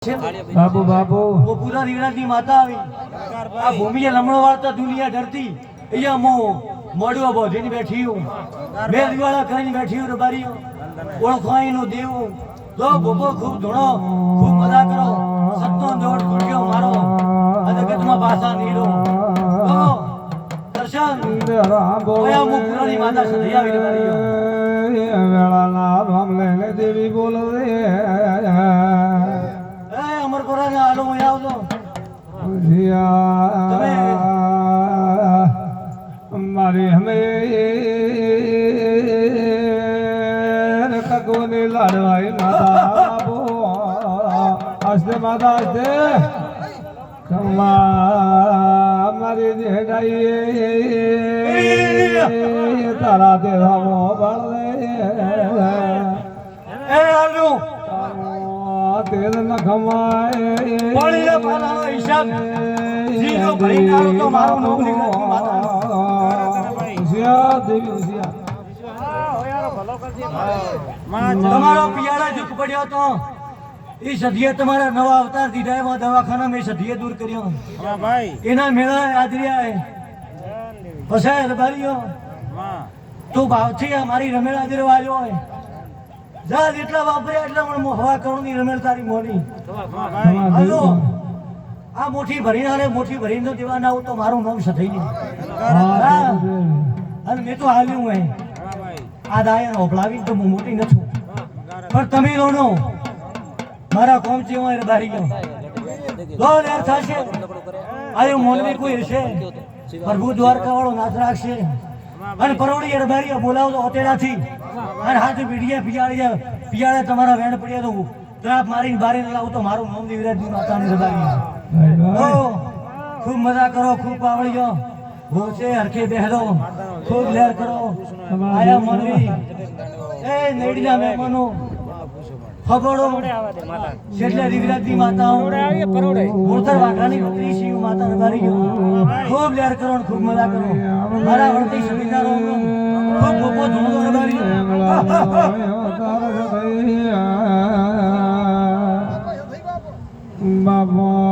બાબુ બાબુ ગોપુરા રીવરાજની માતા આવી. આ ભૂમિ લમણો વાળતા દુનિયા ડરતી અહીંયા મો મોડવા બોધીને બેઠી હું. બે દિવાળા ખાઈને બેઠી હું રબારી. ઓળખાઈ નું દેવું તો ભોગો ખૂબ ધૂણો ખૂબ મજા કરો. સતનો દોડ ગુડ્યો મારો. અને ગતમાં પાછા નીરો. દર્શન. ઓયા મો પુરાની માતા સધી આવી રબારી. વેળા ના રામ લેને દેવી બોલ રે આલો, હું આવજો મારે હમે કગોને લાડવાઈ માતા હસ્તે માતા હસ્તે મારી જેડાઈ તારા તે તેલ ન ખમાય પાણીના પાલાનો હિસાબ જીનો ભરીને આલો તો મારો નામ નીકળે માતા જ્યા દેવી જ્યા. તમારો પિયાળા દુઃખ પડ્યો તો. એ સદીએ તમારા નવા અવતાર દીધા એમાં દવાખાના મેં સદીએ દૂર કર્યો. એના મેળા આદર્યા પસાય રબારીઓ. તું ભાવથી આ મારી રમેળ આદરે વાલ્યો હોય. જા જેટલા વાપર્યા એટલા મને હવા કરોની રમેલ તારી મોની. હલો. આ મોટી ભરીને હાલે મોટી ભરીને તો દેવા ના તો મારું નામ સથઈ ગયું અને મેં તો હાલ્યું હું આ દાયન ઓભળાવી તો હું મોટી નથી. પણ તમે લોનો મારા કોમ છે હું બારી ગયો. લો યાર થશે. આયો મોલવી કોઈ હશે? પ્રભુ દ્વારકા વાળો નાથ રાખશે. અને કરોડી એ બોલાવો તો ઓતેડાથી અને હાથ પીડીએ પિયાળી પિયાળે તમારા વેણ પડ્યા તો ત્રાપ મારીને બારી લાવું તો મારું નામ વિરાજની માતાની રબારી. ઓ ખૂબ મજા કરો ખૂબ પાવળીઓ. ભૂસે હરખે બેહરો ખૂબ લેર કરો. આયા મનવી. એ નેડીના મહેમાનો. ખબરો છેલ્લે રિવરાજની માતાઓ. મોરતર વાઘાની બકરી શિવ માતા રબારી ગયો ખૂબ લેર કરો ખૂબ મજા કરો. મારા વર્તી સમીદારો ખૂબ ભોપો ધૂમો રબારી બાબા